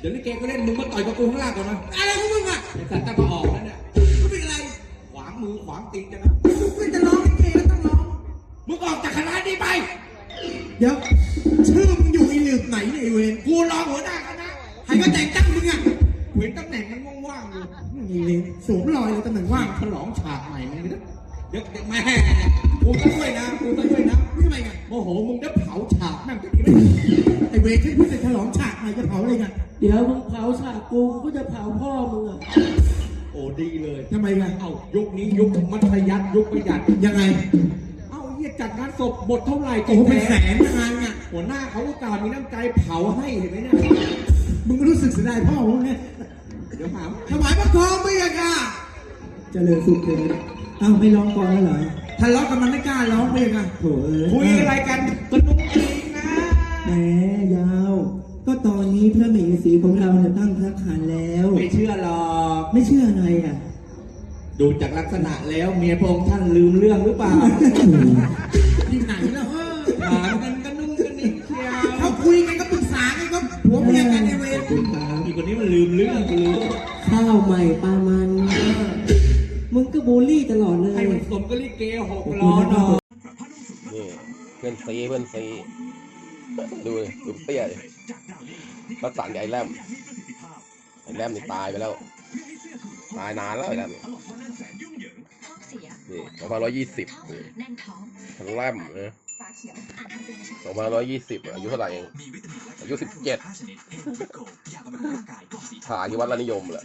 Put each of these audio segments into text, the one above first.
เดี๋ยวลิเกก็เล่นมึงมาต่อยกับกูข้างล่างก่อนนะอะไรของมึงอะไอ้สัตว์จะมาออกแล้วเนี่ยมึงเป็นอะไร ขวางมือขวางตีนจังนะมึงเป็นจะร้องลิเกแล้วต้องร้อง มึงออกจากคณะนี้ไป เดี๋ยวชื่อมึงอยู่อีหลืบไหนเนี่ยไอ้เวรกูรองหัวหน้าคณะใครก็แต่งตั้งมึงอะเห็นตำแหน่งมันว่างๆอยู่ไอ้เวรสวมรอยเลยตำแหน่งว่าว่างงฉลองฉากใหม่มึงนะเดี๋ยวเดี๋ยวแม่กูก็ช่วยนะกูก็ช่วยนะ มึงทำไมกันโมโหมึงได้เผาฉากแม่งจะดีไหมไอ้เวรที่พูดแต่ฉลองฉากใครจะเผาอะไรกันเดี๋ยวมึงเผาฉากกูกูก็จะเผาพ่อมึงอะโอ้ดีเลยทำไมกันเอ้ายุคนี้ยุคมัธยัสถ์ยุคประหยัดยังไง เอ้าเฮียจัดงานศพหมดเท่าไหร่โอ้โหเป็นแสนนะงานเนี่ยหัวหน้าเขาอุตส่าห์มีน้ำใจเผาให้เห็นไหมเนี่ยมึงรู้สึกเสียดายพ่อมึงไงเดี๋ยวหาถวายพระทองไม่ยังอะเจริญสุขเลยเอ้าไม่ร้องก่อนแล้วเหรอ ทะเลาะกันมันไม่กล้าร้องไม่ยังอะโถ่เอ้ยคุยอะไรกันสนุกจริงนะ แหมยาว ก็ตอนนี้พระมเหสีของเราเนี่ยตั้งพระคานแล้ว ไม่เชื่อหรอก ไม่เชื่ออะไรอะ ดูจากลักษณะแล้วเมียพระองค์ท่านลืมเรื่องหรือเปล่าที่ไหนล่ะเออถามกันกระนุ่งกระนิ่งเชียวเขาคุยกันก็ปรึกษากันก็ผัวเมียกันไอ้เวรคุณตาอีกคนนี้มันลืมเรื่องกูรู้ ข้าวใหม่ปลามัน มึงก็บูลลี่ตลอดเลยให้มันสมกับลิเกหกล้อหน่อยนี่เพื่อนซีเพื่อนซีดูเลยดูเตี้ยเลยรักษาไอ้แรมไอ้แรมนี่ตายไปแล้ว ตายนานแล้วไอ้แรมนี่ท้องเสียนี่สองพันร้อยยี่สิบนี่แน่นท้องไอ้แรมนะฝาเขียวอ่านคำเตือนในฉลากสองพันร้อยยี่สิบอายุเท่าไหร่เอง อายุสิบเจ็ดถ่ายที่วัดละนิยมแหละ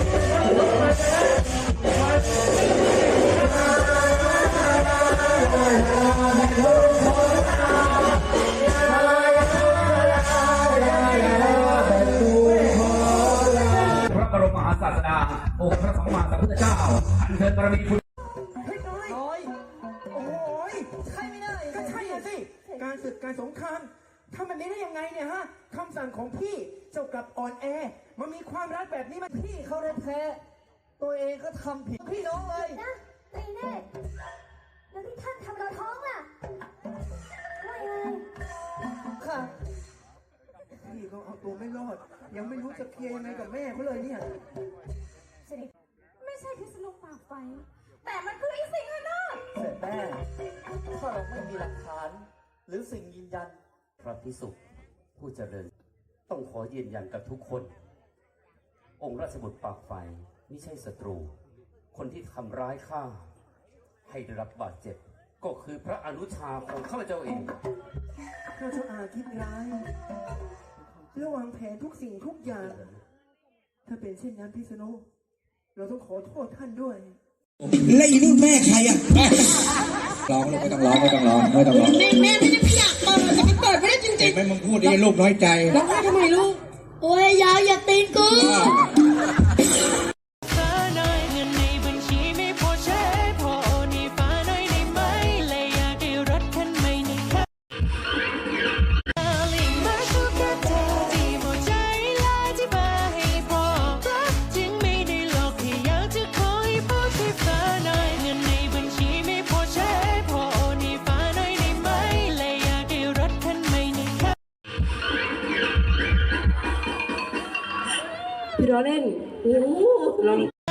ารศึกการสงครามทำแบบนี้ได้ยังไงเนี่ยฮะคำสั่งของพี่เจ้ากลับอ่อนแอ มันมีความรักแบบนี้มันพี่เขาแท้ๆตัวเองก็ทำผิดพี่น้องเลย นะไอ้เน่แล้วที่ท่านทำเราท้องล่ะว่ายังไงค่ะ พี่เขาเอาตัวไม่รอด ยังไม่รู้จะเคลียร์ยังไงกับแม่เขาเลยเนี่ยเสด็จไม่ใช่พิษณุปากไฟ แต่มันคือไอ้สิงห์นาถเสร็จแม่ถ้าเราไม่มีหลักฐาน หรือสิ่งยืนยัน พระพิสุผู้เจริญ ต้องขอยืนยันกับทุกคน องค์ราชบุตรปากไฟไม่ใช่ศัตรู คนที่ทำร้ายข้าให้ได้รับบาดเจ็บ ก็คือพระอนุชาของข้าพเจ้าเองข้าเจ้าอาคิดร้ายระวางแผนทุกสิ่งทุกอย่าง ถ้าเป็นเช่นนั้นพี่สนุเราต้องขอโทษท่านด้วย แล้วอีนี่แม่ใครอะ ร้องไม่ต้องร้องไม่ต้องร้องไม่ต้องร้องแม่แม่ไม่ได้ไม่อยากเปิดแต่มันเปิดไม่ได้จริงเห็นไหมมึงพูดดีลูกน้อยใจ ๆร้องไห้ทำไมลูก โอ้ยยาวอย่าตีนกู เล่นโอ้โห